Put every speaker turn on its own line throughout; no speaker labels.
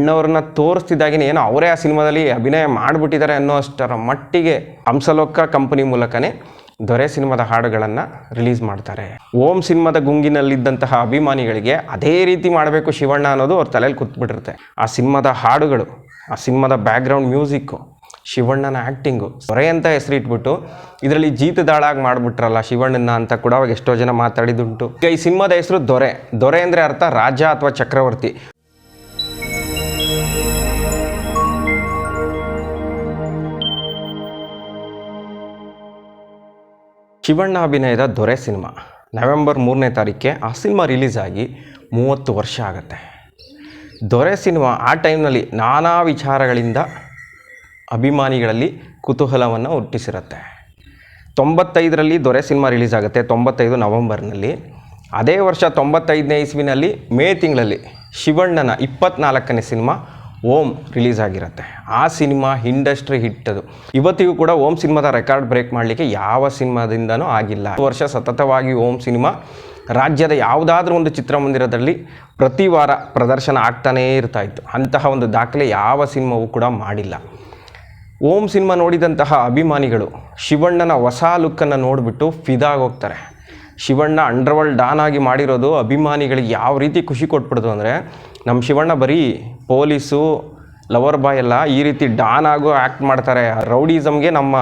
ಅಣ್ಣವ್ರನ್ನ ತೋರಿಸ್ತಿದ್ದಾಗಿನ ಏನೋ ಅವರೇ ಆ ಸಿನಿಮಾದಲ್ಲಿ ಅಭಿನಯ ಮಾಡಿಬಿಟ್ಟಿದ್ದಾರೆ ಅನ್ನೋ ಅಷ್ಟರ ಮಟ್ಟಿಗೆ ಹಂಸಲೋಕ ಕಂಪನಿ ಮೂಲಕನೇ ದೊರೆ ಸಿನಿಮಾದ ಹಾಡುಗಳನ್ನು ರಿಲೀಸ್ ಮಾಡ್ತಾರೆ. ಓಂ ಸಿನಿಮಾದ ಗುಂಗಿನಲ್ಲಿದ್ದಂತಹ ಅಭಿಮಾನಿಗಳಿಗೆ ಅದೇ ರೀತಿ ಮಾಡಬೇಕು ಶಿವಣ್ಣ ಅನ್ನೋದು ಅವ್ರ ತಲೆಯಲ್ಲಿ ಕೂತ್ಬಿಟ್ಟಿರುತ್ತೆ. ಆ ಸಿನಿಮಾದ ಹಾಡುಗಳು, ಆ ಸಿನಿಮಾದ ಬ್ಯಾಕ್ಗ್ರೌಂಡ್ ಮ್ಯೂಸಿಕ್ಕು ಶಿವಣ್ಣನ ಆ್ಯಕ್ಟಿಂಗು ಸೊರೆ ಅಂತ ಹೆಸರಿಟ್ಬಿಟ್ಟು ಇದರಲ್ಲಿ ಜೀತದಾಳಾಗಿ ಮಾಡಿಬಿಟ್ರಲ್ಲ ಶಿವಣ್ಣನ ಅಂತ ಕೂಡ ಅವಾಗ ಎಷ್ಟೋ ಜನ ಮಾತಾಡಿದುಂಟು ಈಗ ಈ ಸಿನಿಮಾದ ಹೆಸರು ದೊರೆ. ದೊರೆ ಅಂದರೆ ಅರ್ಥ ರಾಜ ಅಥವಾ ಚಕ್ರವರ್ತಿ. ಶಿವಣ್ಣ ಅಭಿನಯದ ದೊರೆ ಸಿನಿಮಾ. ನವೆಂಬರ್ ಮೂರನೇ ತಾರೀಕಿಗೆ ಆ ಸಿನಿಮಾ ರಿಲೀಸ್ ಆಗಿ ಮೂವತ್ತು ವರ್ಷ ಆಗುತ್ತೆ. ದೊರೆ ಸಿನಿಮಾ ಆ ಟೈಮ್ನಲ್ಲಿ ನಾನಾ ವಿಚಾರಗಳಿಂದ ಅಭಿಮಾನಿಗಳಲ್ಲಿ ಕುತೂಹಲವನ್ನು ಹುಟ್ಟಿಸಿರುತ್ತೆ. ತೊಂಬತ್ತೈದರಲ್ಲಿ ದೊರೆ ಸಿನಿಮಾ ರಿಲೀಸ್ ಆಗುತ್ತೆ, ತೊಂಬತ್ತೈದು ನವೆಂಬರ್ನಲ್ಲಿ. ಅದೇ ವರ್ಷ ತೊಂಬತ್ತೈದನೇ ಇಸ್ವಿನಲ್ಲಿ ಮೇ ತಿಂಗಳಲ್ಲಿ ಶಿವಣ್ಣನ ಇಪ್ಪತ್ನಾಲ್ಕನೇ ಸಿನಿಮಾ ಓಂ ರಿಲೀಸ್ ಆಗಿರುತ್ತೆ ಆ ಸಿನಿಮಾ ಇಂಡಸ್ಟ್ರಿ ಹಿಟ್ ಅದು ಇವತ್ತಿಗೂ ಕೂಡ ಓಂ ಸಿನಿಮಾದ ರೆಕಾರ್ಡ್ ಬ್ರೇಕ್ ಮಾಡಲಿಕ್ಕೆ ಯಾವ ಸಿನಿಮಾದಿಂದನೂ ಆಗಿಲ್ಲ. ಈ ವರ್ಷ ಸತತವಾಗಿ ಓಂ ಸಿನಿಮಾ ರಾಜ್ಯದ ಯಾವುದಾದ್ರೂ ಒಂದು ಚಿತ್ರಮಂದಿರದಲ್ಲಿ ಪ್ರತಿ ವಾರ ಪ್ರದರ್ಶನ ಆಗ್ತಾನೇ ಇರ್ತಾ ಇತ್ತು. ಅಂತಹ ಒಂದು ದಾಖಲೆ ಯಾವ ಸಿನಿಮಾವೂ ಕೂಡ ಮಾಡಿಲ್ಲ. ಓಂ ಸಿನಿಮಾ ನೋಡಿದಂತಹ ಅಭಿಮಾನಿಗಳು ಶಿವಣ್ಣನ ಹೊಸ ಲುಕ್ಕನ್ನು ನೋಡಿಬಿಟ್ಟು ಫಿದಾಗೋಗ್ತಾರೆ ಶಿವಣ್ಣ ಅಂಡರ್ವರ್ಲ್ಡ್ ಡಾನ್ ಆಗಿ ಮಾಡಿರೋದು ಅಭಿಮಾನಿಗಳಿಗೆ ಯಾವ ರೀತಿ ಖುಷಿ ಕೊಟ್ಬಿಡ್ತು ಅಂದರೆ ನಮ್ಮ ಶಿವಣ್ಣ ಬರೀ ಪೊಲೀಸು, ಲವರ್ ಬಾಯ್ ಎಲ್ಲ ಈ ರೀತಿ ಡಾನ್ ಆಗೋ ಆ್ಯಕ್ಟ್ ಮಾಡ್ತಾರೆ. ರೌಡಿಸಮ್ಗೆ ನಮ್ಮ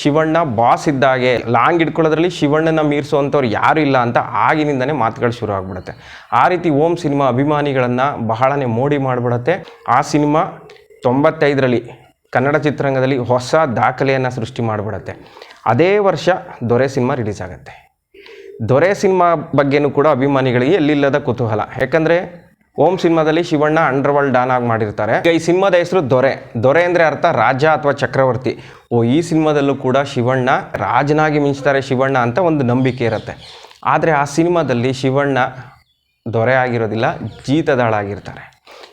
ಶಿವಣ್ಣ ಬಾಸ್ ಇದ್ದಾಗೆ. ಲಾಂಗ್ ಇಟ್ಕೊಳ್ಳೋದ್ರಲ್ಲಿ ಶಿವಣ್ಣನ ಮೀರಿಸುವಂಥವ್ರು ಯಾರೂ ಇಲ್ಲ ಅಂತ ಆಗಿನಿಂದನೇ ಮಾತುಗಳು ಶುರು ಆಗ್ಬಿಡುತ್ತೆ. ಆ ರೀತಿ ಓಂ ಸಿನಿಮಾ ಅಭಿಮಾನಿಗಳನ್ನು ಬಹಳನೇ ಮೋಡಿ ಮಾಡಿಬಿಡುತ್ತೆ. ಆ ಸಿನಿಮಾ ತೊಂಬತ್ತೈದರಲ್ಲಿ ಕನ್ನಡ ಚಿತ್ರರಂಗದಲ್ಲಿ ಹೊಸ ದಾಖಲೆಯನ್ನು ಸೃಷ್ಟಿ ಮಾಡಿಬಿಡುತ್ತೆ. ಅದೇ ವರ್ಷ ದೊರೆ ಸಿನಿಮಾ ರಿಲೀಸ್ ಆಗುತ್ತೆ ದೊರೆ ಸಿನಿಮಾ ಬಗ್ಗೆನೂ ಕೂಡ ಅಭಿಮಾನಿಗಳಿಗೆ ಎಲ್ಲಿಲ್ಲದ ಕುತೂಹಲ. ಯಾಕಂದರೆ ಓಂ ಸಿನಿಮಾದಲ್ಲಿ ಶಿವಣ್ಣ ಅಂಡರ್ವರ್ಲ್ಡ್ ಡಾನ್ ಆಗಿ ಮಾಡಿರ್ತಾರೆ. ಈಗ ಈ ಸಿನಿಮಾದ ಹೆಸರು ದೊರೆ. ದೊರೆ ಅಂದರೆ ಅರ್ಥ ರಾಜ ಅಥವಾ ಚಕ್ರವರ್ತಿ. ಓ, ಈ ಸಿನಿಮಾದಲ್ಲೂ ಕೂಡ ಶಿವಣ್ಣ ರಾಜನಾಗಿ ಮಿಂಚ್ತಾರೆ ಶಿವಣ್ಣ ಅಂತ ಒಂದು ನಂಬಿಕೆ ಇರುತ್ತೆ. ಆದರೆ ಆ ಸಿನಿಮಾದಲ್ಲಿ ಶಿವಣ್ಣ ದೊರೆ ಆಗಿರೋದಿಲ್ಲ, ಜೀತದಾಳಾಗಿರ್ತಾರೆ.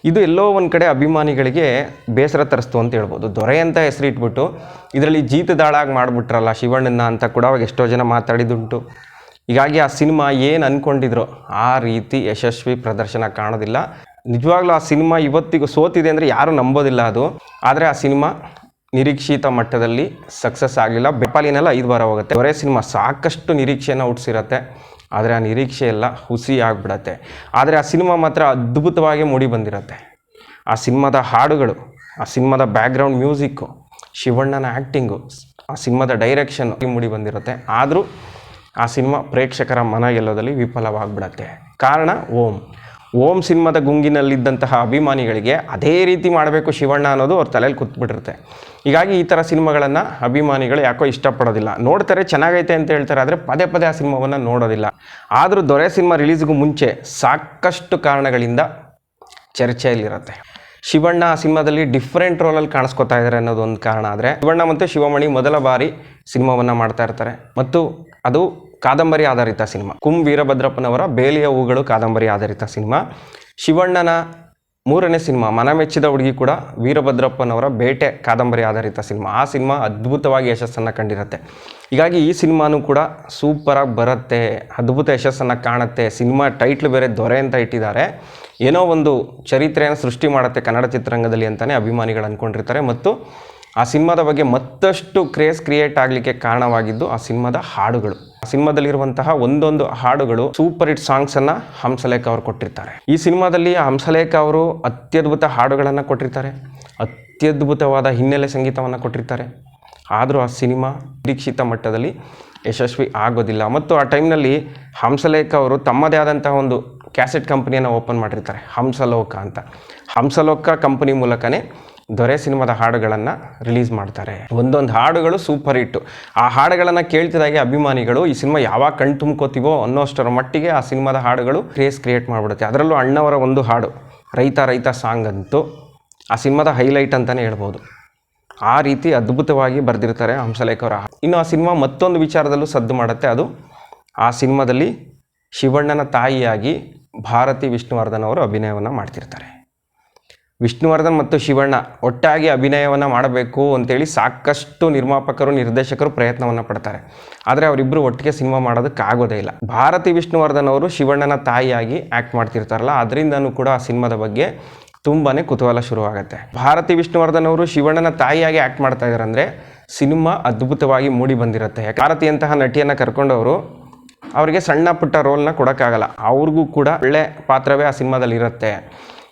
ಇದು ಎಲ್ಲೋ ಒಂದು ಕಡೆ ಅಭಿಮಾನಿಗಳಿಗೆ ಬೇಸರ ತರಿಸ್ತು ಅಂತ ಹೇಳ್ಬೋದು. ದೊರೆ ಅಂತ ಹೆಸರಿಟ್ಬಿಟ್ಟು, ಇದರಲ್ಲಿ ಜೀತದಾಳಾಗಿ ಮಾಡಿಬಿಟ್ರಲ್ಲ ಶಿವಣ್ಣನ ಅಂತ ಕೂಡ ಅವಾಗ ಎಷ್ಟೋ ಜನ ಮಾತಾಡಿದುಂಟು ಹೀಗಾಗಿ ಆ ಸಿನಿಮಾ ಏನು ಅಂದ್ಕೊಂಡಿದ್ರು ಆ ರೀತಿ ಯಶಸ್ವಿ ಪ್ರದರ್ಶನ ಕಾಣೋದಿಲ್ಲ. ನಿಜವಾಗ್ಲೂ ಆ ಸಿನಿಮಾ ಇವತ್ತಿಗೂ ಸೋತಿದೆ ಅಂದರೆ ಯಾರೂ ನಂಬೋದಿಲ್ಲ ಅದು. ಆದರೆ ಆ ಸಿನಿಮಾ ನಿರೀಕ್ಷಿತ ಮಟ್ಟದಲ್ಲಿ ಸಕ್ಸಸ್ ಆಗಲಿಲ್ಲ. ಬೆಪಾಲಿನೆಲ್ಲ ಐದು ವಾರ ಹೋಗುತ್ತೆ. ಅವರೇ ಸಿನಿಮಾ ಸಾಕಷ್ಟು ನಿರೀಕ್ಷೆಯನ್ನು ಹುಟ್ಟಿಸಿರತ್ತೆ ಆದರೆ ಆ ನಿರೀಕ್ಷೆ ಎಲ್ಲ ಹುಸಿ ಆಗಿಬಿಡತ್ತೆ. ಆದರೆ ಆ ಸಿನಿಮಾ ಮಾತ್ರ ಅದ್ಭುತವಾಗಿ ಮೂಡಿ ಬಂದಿರತ್ತೆ. ಆ ಸಿನಿಮಾದ ಹಾಡುಗಳು, ಆ ಸಿನಿಮಾದ ಬ್ಯಾಕ್ಗ್ರೌಂಡ್ ಮ್ಯೂಸಿಕ್ಕು, ಶಿವಣ್ಣನ ಆ್ಯಕ್ಟಿಂಗು ಆ ಸಿನಿಮಾದ ಡೈರೆಕ್ಷನ್ ಮೂಡಿ ಬಂದಿರುತ್ತೆ. ಆದರೂ ಆ ಸಿನಿಮಾ ಪ್ರೇಕ್ಷಕರ ಮನ ಗೆಲ್ಲೋದಲ್ಲಿ ವಿಫಲವಾಗ್ಬಿಡತ್ತೆ. ಕಾರಣ ಓಂ. ಓಂ ಸಿನಿಮಾದ ಗುಂಗಿನಲ್ಲಿದ್ದಂತಹ ಅಭಿಮಾನಿಗಳಿಗೆ ಅದೇ ರೀತಿ ಮಾಡಬೇಕು ಶಿವಣ್ಣ ಅನ್ನೋದು ಅವ್ರ ತಲೆಯಲ್ಲಿ ಕೂತ್ಬಿಟ್ಟಿರುತ್ತೆ. ಹೀಗಾಗಿ ಈ ಥರ ಸಿನಿಮಾಗಳನ್ನು ಅಭಿಮಾನಿಗಳು ಯಾಕೋ ಇಷ್ಟಪಡೋದಿಲ್ಲ. ನೋಡ್ತಾರೆ ಚೆನ್ನಾಗೈತೆ ಅಂತ ಹೇಳ್ತಾರೆ, ಆದರೆ ಪದೇ ಪದೇ ಆ ಸಿನಿಮಾವನ್ನು ನೋಡೋದಿಲ್ಲ. ಆದರೂ ದೊರೆ ಸಿನಿಮಾ ರಿಲೀಸ್ಗೂ ಮುಂಚೆ ಸಾಕಷ್ಟು ಕಾರಣಗಳಿಂದ ಚರ್ಚೆಯಲ್ಲಿರುತ್ತೆ. ಶಿವಣ್ಣ ಆ ಸಿನಿಮಾದಲ್ಲಿ ಡಿಫ್ರೆಂಟ್ ರೋಲಲ್ಲಿ ಕಾಣಿಸ್ಕೊತಾ ಇದ್ದಾರೆ ಅನ್ನೋದು ಒಂದು ಕಾರಣ ಆದರೆ, ಶಿವಣ್ಣ ಮತ್ತು ಶಿವಮಣಿ ಮೊದಲ ಬಾರಿ ಸಿನಿಮಾವನ್ನು ಮಾಡ್ತಾ ಇರ್ತಾರೆ. ಮತ್ತು ಅದು ಕಾದಂಬರಿ ಆಧಾರಿತ ಸಿನಿಮಾ. ಕುಂ ವೀರಭದ್ರಪ್ಪನವರ ಬೇಲಿಯ ಹೂಗಳು ಕಾದಂಬರಿ ಆಧಾರಿತ ಸಿನಿಮಾ. ಶಿವಣ್ಣನ ಮೂರನೇ ಸಿನಿಮಾ ಮನ ಮೆಚ್ಚಿದ ಹುಡುಗಿ ಕೂಡ ವೀರಭದ್ರಪ್ಪನವರ ಬೇಟೆ ಕಾದಂಬರಿ ಆಧಾರಿತ ಸಿನಿಮಾ. ಆ ಸಿನಿಮಾ ಅದ್ಭುತವಾಗಿ ಯಶಸ್ಸನ್ನು ಕಂಡಿರುತ್ತೆ. ಹೀಗಾಗಿ ಈ ಸಿನಿಮಾನೂ ಕೂಡ ಸೂಪರಾಗಿ ಬರುತ್ತೆ, ಅದ್ಭುತ ಯಶಸ್ಸನ್ನು ಕಾಣುತ್ತೆ, ಸಿನಿಮಾ ಟೈಟ್ಲ್ ಬೇರೆ ದೊರೆ ಅಂತ ಇಟ್ಟಿದ್ದಾರೆ. ಏನೋ ಒಂದು ಚರಿತ್ರೆಯನ್ನು ಸೃಷ್ಟಿ ಮಾಡುತ್ತೆ ಕನ್ನಡ ಚಿತ್ರರಂಗದಲ್ಲಿ ಅಂತಲೇ ಅಭಿಮಾನಿಗಳು ಅಂದ್ಕೊಂಡಿರ್ತಾರೆ ಮತ್ತು ಆ ಸಿನಿಮಾದ ಬಗ್ಗೆ ಮತ್ತಷ್ಟು ಕ್ರೇಸ್ ಕ್ರಿಯೇಟ್ ಆಗಲಿಕ್ಕೆ ಕಾರಣವಾಗಿದ್ದು ಆ ಸಿನಿಮಾದ ಹಾಡುಗಳು. ಸಿನಿಮಾದಲ್ಲಿರುವಂತಹ ಒಂದೊಂದು ಹಾಡುಗಳು ಸೂಪರ್ ಹಿಟ್ ಸಾಂಗ್ಸ್ ಅನ್ನ ಹಂಸಲೇಖ ಅವರು ಕೊಟ್ಟಿರ್ತಾರೆ. ಈ ಸಿನಿಮಾದಲ್ಲಿ ಹಂಸಲೇಖ ಅವರು ಅತ್ಯದ್ಭುತ ಹಾಡುಗಳನ್ನು ಕೊಟ್ಟಿರ್ತಾರೆ. ಅತ್ಯದ್ಭುತವಾದ ಹಿನ್ನೆಲೆ ಸಂಗೀತವನ್ನು ಕೊಟ್ಟಿರ್ತಾರೆ. ಆದರೂ ಆ ಸಿನಿಮಾ ನಿರೀಕ್ಷಿತ ಮಟ್ಟದಲ್ಲಿ ಯಶಸ್ವಿ ಆಗೋದಿಲ್ಲ. ಮತ್ತು ಆ ಟೈಮ್ನಲ್ಲಿ ಹಂಸಲೇಖ ಅವರು ತಮ್ಮದೇ ಆದಂತಹ ಒಂದು ಕ್ಯಾಸೆಟ್ ಕಂಪನಿಯನ್ನು ಓಪನ್ ಮಾಡಿರ್ತಾರೆ. ಹಂಸಲೋಕ ಅಂತ. ಹಂಸಲೋಕ ಕಂಪನಿ ಮೂಲಕನೇ ದೊರೆ ಸಿನಿಮಾದ ಹಾಡುಗಳನ್ನು ರಿಲೀಸ್ ಮಾಡ್ತಾರೆ. ಒಂದೊಂದು ಹಾಡುಗಳು ಸೂಪರ್ ಹಿಟ್ಟು. ಆ ಹಾಡುಗಳನ್ನು ಕೇಳ್ತಿದಾಗೆ ಅಭಿಮಾನಿಗಳು, ಈ ಸಿನಿಮಾ ಯಾವಾಗ ಕಣ್ ತುಂಬ್ಕೋತೀವೋ ಅನ್ನೋಷ್ಟರ ಮಟ್ಟಿಗೆ ಆ ಸಿನಿಮಾದ ಹಾಡುಗಳು ಕ್ರೇಸ್ ಕ್ರಿಯೇಟ್ ಮಾಡಿಬಿಡುತ್ತೆ. ಅದರಲ್ಲೂ ಅಣ್ಣವರ ಒಂದು ಹಾಡು, ರೈತ ರೈತ ಸಾಂಗ್ ಅಂತೂ ಆ ಸಿನಿಮಾದ ಹೈಲೈಟ್ ಅಂತಲೇ ಹೇಳ್ಬೋದು. ಆ ರೀತಿ ಅದ್ಭುತವಾಗಿ ಬರೆದಿರ್ತಾರೆ ಹಂಸಲೇಖ ಅವರ ಇನ್ನು ಆ ಸಿನಿಮಾ ಮತ್ತೊಂದು ವಿಚಾರದಲ್ಲೂ ಸದ್ದು ಮಾಡುತ್ತೆ. ಅದು ಆ ಸಿನಿಮಾದಲ್ಲಿ ಶಿವಣ್ಣನ ತಾಯಿಯಾಗಿ ಭಾರತಿ ವಿಷ್ಣುವರ್ಧನ್ ಅವರು ಅಭಿನಯವನ್ನು ಮಾಡ್ತಿರ್ತಾರೆ. ವಿಷ್ಣುವರ್ಧನ್ ಮತ್ತು ಶಿವಣ್ಣ ಒಟ್ಟಾಗಿ ಅಭಿನಯವನ್ನು ಮಾಡಬೇಕು ಅಂತೇಳಿ ಸಾಕಷ್ಟು ನಿರ್ಮಾಪಕರು, ನಿರ್ದೇಶಕರು ಪ್ರಯತ್ನವನ್ನು ಪಡ್ತಾರೆ. ಆದರೆ ಅವರಿಬ್ಬರು ಒಟ್ಟಿಗೆ ಸಿನಿಮಾ ಮಾಡೋದಕ್ಕಾಗೋದೇ ಇಲ್ಲ. ಭಾರತಿ ವಿಷ್ಣುವರ್ಧನ್ ಅವರು ಶಿವಣ್ಣನ ತಾಯಿಯಾಗಿ ಆ್ಯಕ್ಟ್ ಮಾಡ್ತಿರ್ತಾರಲ್ಲ, ಅದರಿಂದನೂ ಕೂಡ ಆ ಸಿನಿಮಾದ ಬಗ್ಗೆ ತುಂಬಾ ಕುತೂಹಲ ಶುರುವಾಗುತ್ತೆ. ಭಾರತಿ ವಿಷ್ಣುವರ್ಧನ್ ಅವರು ಶಿವಣ್ಣನ ತಾಯಿಯಾಗಿ ಆ್ಯಕ್ಟ್ ಮಾಡ್ತಾ ಇದ್ದಾರೆ ಅಂದರೆ ಸಿನಿಮಾ ಅದ್ಭುತವಾಗಿ ಮೂಡಿ ಬಂದಿರುತ್ತೆ. ಭಾರತಿಯಂತಹ ನಟಿಯನ್ನು ಕರ್ಕೊಂಡವರು ಅವರಿಗೆ ಸಣ್ಣ ಪುಟ್ಟ ರೋಲ್ನ ಕೊಡೋಕ್ಕಾಗಲ್ಲ. ಅವ್ರಿಗೂ ಕೂಡ ಒಳ್ಳೆ ಪಾತ್ರವೇ ಆ ಸಿನಿಮಾದಲ್ಲಿ ಇರುತ್ತೆ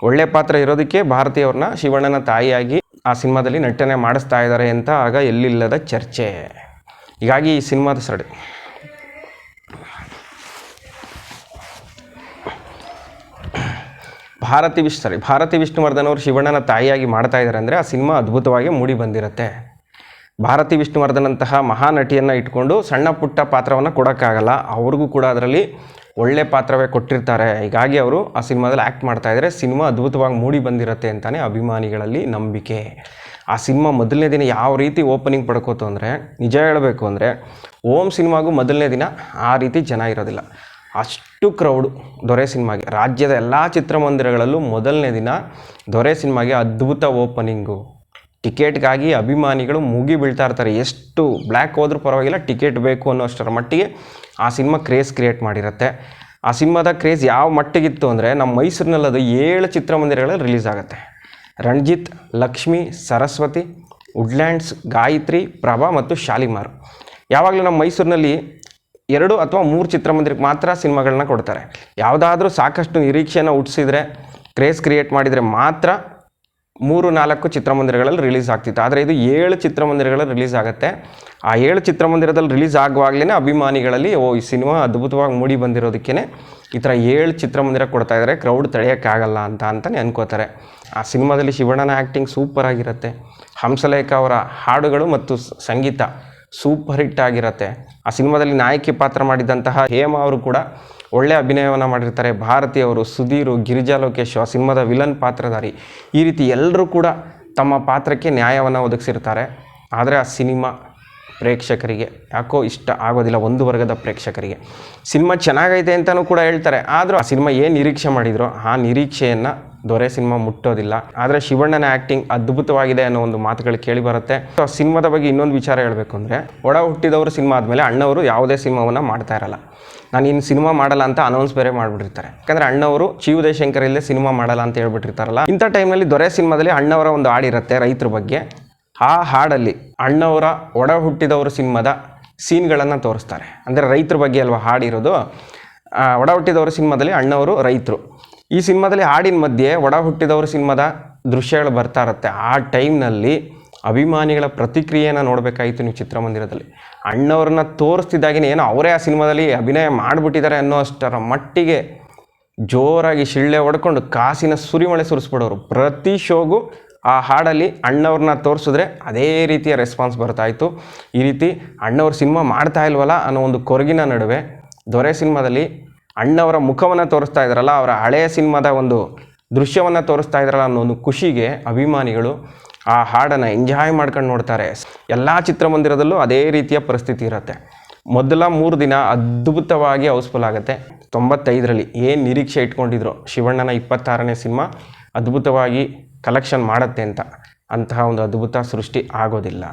ಒಳ್ಳೆ ಪಾತ್ರ ಇರೋದಕ್ಕೆ ಭಾರತೀಯವ್ರನ್ನ ಶಿವಣ್ಣನ ತಾಯಿಯಾಗಿ ಆ ಸಿನಿಮಾದಲ್ಲಿ ನಟನೆ ಮಾಡಿಸ್ತಾ ಇದ್ದಾರೆ ಅಂತ ಆಗ ಎಲ್ಲಿಲ್ಲದ ಚರ್ಚೆ. ಹೀಗಾಗಿ ಈ ಸಿನಿಮಾದ ಸಡೆ ಭಾರತಿ ವಿಶ್ ಸಾರಿ ಭಾರತಿ ವಿಷ್ಣುವರ್ಧನ್ ಅವರು ಶಿವಣ್ಣನ ತಾಯಿಯಾಗಿ ಮಾಡ್ತಾ ಇದ್ದಾರೆ ಅಂದರೆ ಆ ಸಿನಿಮಾ ಅದ್ಭುತವಾಗಿ ಮೂಡಿ ಬಂದಿರುತ್ತೆ. ಭಾರತಿ ವಿಷ್ಣುವರ್ಧನ್ ಅಂತಹ ಮಹಾನಟಿಯನ್ನು ಇಟ್ಕೊಂಡು ಸಣ್ಣ ಪುಟ್ಟ ಪಾತ್ರವನ್ನು ಕೊಡೋಕ್ಕಾಗಲ್ಲ. ಅವ್ರಿಗೂ ಕೂಡ ಅದರಲ್ಲಿ ಒಳ್ಳೆ ಪಾತ್ರವೇ ಕೊಟ್ಟಿರ್ತಾರೆ. ಹೀಗಾಗಿ ಅವರು ಆ ಸಿನಿಮಾದಲ್ಲಿ ಆ್ಯಕ್ಟ್ ಮಾಡ್ತಾ ಇದ್ದಾರೆ. ಸಿನಿಮಾ ಅದ್ಭುತವಾಗಿ ಮೂಡಿ ಬಂದಿರುತ್ತೆ ಅಂತಲೇ ಅಭಿಮಾನಿಗಳಲ್ಲಿ ನಂಬಿಕೆ. ಆ ಸಿನಿಮಾ ಮೊದಲನೇ ದಿನ ಯಾವ ರೀತಿ ಓಪನಿಂಗ್ ಪಡ್ಕೋತು ಅಂದರೆ, ನಿಜ ಹೇಳಬೇಕು ಅಂದರೆ ಓಮ್ ಸಿನಿಮಾಗೂ ಮೊದಲನೇ ದಿನ ಆ ರೀತಿ ಜನ ಇರೋದಿಲ್ಲ. ಅಷ್ಟು ಕ್ರೌಡು ದೊರೆ ಸಿನಿಮಾಗೆ. ರಾಜ್ಯದ ಎಲ್ಲ ಚಿತ್ರಮಂದಿರಗಳಲ್ಲೂ ಮೊದಲನೇ ದಿನ ದೊರೆ ಸಿನಿಮಾಗೆ ಅದ್ಭುತ ಓಪನಿಂಗು ಟಿಕೆಟ್ಗಾಗಿ ಅಭಿಮಾನಿಗಳು ಮುಗಿ ಬೀಳ್ತಾ ಇರ್ತಾರೆ. ಎಷ್ಟು ಬ್ಲ್ಯಾಕ್ ಹೋದ್ರೂ ಪರವಾಗಿಲ್ಲ, ಟಿಕೆಟ್ ಬೇಕು ಅನ್ನೋ ಅಷ್ಟರ ಮಟ್ಟಿಗೆ ಆ ಸಿನಿಮಾ ಕ್ರೇಜ್ ಕ್ರಿಯೇಟ್ ಮಾಡಿರುತ್ತೆ. ಆ ಸಿನಿಮಾದ ಕ್ರೇಜ್ ಯಾವ ಮಟ್ಟಿಗಿತ್ತು ಅಂದರೆ ನಮ್ಮ ಮೈಸೂರಿನಲ್ಲಿ ಅದು ಏಳು ಚಿತ್ರಮಂದಿರಗಳಲ್ಲಿ ರಿಲೀಸ್ ಆಗುತ್ತೆ. ರಣಜಿತ್, ಲಕ್ಷ್ಮಿ, ಸರಸ್ವತಿ, ವುಡ್ಲ್ಯಾಂಡ್ಸ್, ಗಾಯತ್ರಿ, ಪ್ರಭಾ ಮತ್ತು ಶಾಲಿಮಾರ್. ಯಾವಾಗಲೂ ನಮ್ಮ ಮೈಸೂರಿನಲ್ಲಿ ಎರಡು ಅಥವಾ ಮೂರು ಚಿತ್ರಮಂದಿರಕ್ಕೆ ಮಾತ್ರ ಸಿನಿಮಾಗಳನ್ನ ಕೊಡ್ತಾರೆ. ಯಾವುದಾದ್ರೂ ಸಾಕಷ್ಟು ನಿರೀಕ್ಷೆನ ಹುಟ್ಟಿಸಿದ್ರೆ, ಕ್ರೇಜ್ ಕ್ರಿಯೇಟ್ ಮಾಡಿದರೆ ಮಾತ್ರ ಮೂರು ನಾಲ್ಕು ಚಿತ್ರಮಂದಿರಗಳಲ್ಲಿ ರಿಲೀಸ್ ಆಗ್ತಿತ್ತು. ಆದರೆ ಇದು ಏಳು ಚಿತ್ರಮಂದಿರಗಳಲ್ಲಿ ರಿಲೀಸ್ ಆಗುತ್ತೆ. ಆ ಏಳು ಚಿತ್ರಮಂದಿರದಲ್ಲಿ ರಿಲೀಸ್ ಆಗುವಾಗಲೇ ಅಭಿಮಾನಿಗಳಲ್ಲಿ ಓ, ಈ ಸಿನಿಮಾ ಅದ್ಭುತವಾಗಿ ಮೂಡಿ ಬಂದಿರೋದಕ್ಕೇ ಈ ಥರ ಏಳು ಚಿತ್ರಮಂದಿರ ಕೊಡ್ತಾ ಇದ್ದಾರೆ ಕ್ರೌಡ್ ತಡೆಯೋಕ್ಕಾಗಲ್ಲ ಅಂತ ಅಂತಲೇ ಅನ್ಕೋತಾರೆ. ಆ ಸಿನಿಮಾದಲ್ಲಿ ಶಿವಣ್ಣನ ಆ್ಯಕ್ಟಿಂಗ್ ಸೂಪರ್ ಆಗಿರುತ್ತೆ. ಹಂಸಲೇಖ ಅವರ ಹಾಡುಗಳು ಮತ್ತು ಸಂಗೀತ ಸೂಪರ್ ಹಿಟ್ ಆಗಿರುತ್ತೆ. ಆ ಸಿನಿಮಾದಲ್ಲಿ ನಾಯಕಿ ಪಾತ್ರ ಮಾಡಿದಂತಹ ಹೇಮ ಅವರು ಕೂಡ ಒಳ್ಳೆಯ ಅಭಿನಯವನ್ನು ಮಾಡಿರ್ತಾರೆ. ಭಾರತಿ ಅವರು ಸುಧೀರು, ಗಿರಿಜಾ ಲೋಕೇಶ್ ಆ ಸಿನಿಮಾದ ವಿಲನ್ ಪಾತ್ರಧಾರಿ. ಈ ರೀತಿ ಎಲ್ಲರೂ ಕೂಡ ತಮ್ಮ ಪಾತ್ರಕ್ಕೆ ನ್ಯಾಯವನ್ನು ಒದಗಿಸಿರ್ತಾರೆ. ಆದರೆ ಆ ಸಿನಿಮಾ ಪ್ರೇಕ್ಷಕರಿಗೆ. ಯಾಕೋ ಇಷ್ಟ ಆಗೋದಿಲ್ಲ ಒಂದು ವರ್ಗದ ಪ್ರೇಕ್ಷಕರಿಗೆ. ಸಿನಿಮಾ ಚೆನ್ನಾಗೈತೆ ಅಂತಲೂ ಕೂಡ ಹೇಳ್ತಾರೆ. ಆದರೂ ಆ ಸಿನಿಮಾ ಏನು ನಿರೀಕ್ಷೆ ಮಾಡಿದ್ರು ಆ ನಿರೀಕ್ಷೆಯನ್ನು ದೊರೆ ಸಿನಿಮಾ ಮುಟ್ಟೋದಿಲ್ಲ. ಆದರೆ ಶಿವಣ್ಣನ ಆ್ಯಕ್ಟಿಂಗ್ ಅದ್ಭುತವಾಗಿದೆ ಅನ್ನೋ ಒಂದು ಮಾತುಗಳು ಕೇಳಿ ಬರುತ್ತೆ. ಆ ಸಿನಿಮಾದ ಬಗ್ಗೆ ಇನ್ನೊಂದು ವಿಚಾರ ಹೇಳಬೇಕು ಅಂದರೆ, ಒಡ ಹುಟ್ಟಿದವರು ಸಿನಿಮಾ ಆದಮೇಲೆ ಅಣ್ಣವರು ಯಾವುದೇ ಸಿನಿಮಾವನ್ನು ಮಾಡ್ತಾ ಇರಲ್ಲ. ನಾನು ಇನ್ನು ಸಿನಿಮಾ ಮಾಡಲ್ಲ ಅಂತ ಅನೌನ್ಸ್ ಬೇರೆ ಮಾಡಿಬಿಟ್ಟಿರ್ತಾರೆ. ಯಾಕಂದರೆ ಅಣ್ಣವರು ಶಿವದಯಶಂಕರ್ ಶಂಕರ್ ಇಲ್ಲದೆ ಸಿನಿಮಾ ಮಾಡಲ್ಲ ಅಂತ ಹೇಳ್ಬಿಟ್ಟಿರ್ತಾರಲ್ಲ. ಇಂಥ ಟೈಮಲ್ಲಿ ದೊರೆ ಸಿನಿಮಾದಲ್ಲಿ ಅಣ್ಣವರ ಒಂದು ಹಾಡಿರುತ್ತೆ ರೈತರ ಬಗ್ಗೆ. ಆ ಹಾಡಲ್ಲಿ ಅಣ್ಣವರ ಒಡ ಹುಟ್ಟಿದವರು ಸಿನಿಮಾದ ಸೀನ್ಗಳನ್ನು ತೋರಿಸ್ತಾರೆ. ಅಂದರೆ ರೈತರ ಬಗ್ಗೆ ಅಲ್ವಾ ಹಾಡಿರೋದು? ಒಡ ಹುಟ್ಟಿದವರು ಸಿನಿಮಾದಲ್ಲಿ ಅಣ್ಣವರು ರೈತರು. ಈ ಸಿನಿಮಾದಲ್ಲಿ ಹಾಡಿನ ಮಧ್ಯೆ ಒಡ ಹುಟ್ಟಿದವರು ಸಿನಿಮಾದ ದೃಶ್ಯಗಳು ಬರ್ತಾ ಇರುತ್ತೆ. ಆ ಟೈಮ್ನಲ್ಲಿ ಅಭಿಮಾನಿಗಳ ಪ್ರತಿಕ್ರಿಯೆಯನ್ನು ನೋಡಬೇಕಾಯಿತು ನೀವು ಚಿತ್ರಮಂದಿರದಲ್ಲಿ. ಅಣ್ಣವ್ರನ್ನ ತೋರಿಸ್ತಿದ್ದಾಗಿನ ಏನೋ ಅವರೇ ಆ ಸಿನಿಮಾದಲ್ಲಿ ಅಭಿನಯ ಮಾಡಿಬಿಟ್ಟಿದ್ದಾರೆ ಅನ್ನೋ ಅಷ್ಟರ ಮಟ್ಟಿಗೆ ಜೋರಾಗಿ ಶಿಳ್ಳೆ ಹೊಡ್ಕೊಂಡು ಕಾಸಿನ ಸುರಿಮಳೆ ಸುರಿಸ್ಬಿಡೋರು. ಪ್ರತಿ ಶೋಗೂ ಆ ಹಾಡಲ್ಲಿ ಅಣ್ಣವ್ರನ್ನ ತೋರಿಸಿದ್ರೆ ಅದೇ ರೀತಿಯ ರೆಸ್ಪಾನ್ಸ್ ಬರ್ತಾ ಇತ್ತು. ಈ ರೀತಿ ಅಣ್ಣವ್ರ ಸಿನಿಮಾ ಮಾಡ್ತಾ ಇಲ್ವಲ್ಲ ಅನ್ನೋ ಒಂದು ಕೊರಗಿನ ನಡುವೆ ದೊರೆ ಸಿನಿಮಾದಲ್ಲಿ ಅಣ್ಣವರ ಮುಖವನ್ನು ತೋರಿಸ್ತಾ ಇದ್ರಲ್ಲ, ಅವರ ಹಳೆಯ ಸಿನಿಮಾದ ಒಂದು ದೃಶ್ಯವನ್ನು ತೋರಿಸ್ತಾ ಇದ್ರಲ್ಲ ಅನ್ನೋ ಒಂದು ಖುಷಿಗೆ ಅಭಿಮಾನಿಗಳು ಆ ಹಾಡನ್ನು ಎಂಜಾಯ್ ಮಾಡ್ಕೊಂಡು ನೋಡ್ತಾರೆ. ಎಲ್ಲ ಚಿತ್ರಮಂದಿರದಲ್ಲೂ ಅದೇ ರೀತಿಯ ಪರಿಸ್ಥಿತಿ ಇರುತ್ತೆ. ಮೊದಲ ಮೂರು ದಿನ ಅದ್ಭುತವಾಗಿ ಹೌಸ್ಫುಲ್ ಆಗುತ್ತೆ. ತೊಂಬತ್ತೈದರಲ್ಲಿ ಏನು ನಿರೀಕ್ಷೆ ಇಟ್ಕೊಂಡಿದ್ರು ಶಿವಣ್ಣನ ಇಪ್ಪತ್ತಾರನೇ ಸಿನಿಮಾ? ಅದ್ಭುತವಾಗಿ ಕಲೆಕ್ಷನ್ ಮಾಡುತ್ತೆ ಅಂತ ಅಂತಹ ಒಂದು ಅದ್ಭುತ ಸೃಷ್ಟಿ ಆಗೋದಿಲ್ಲ.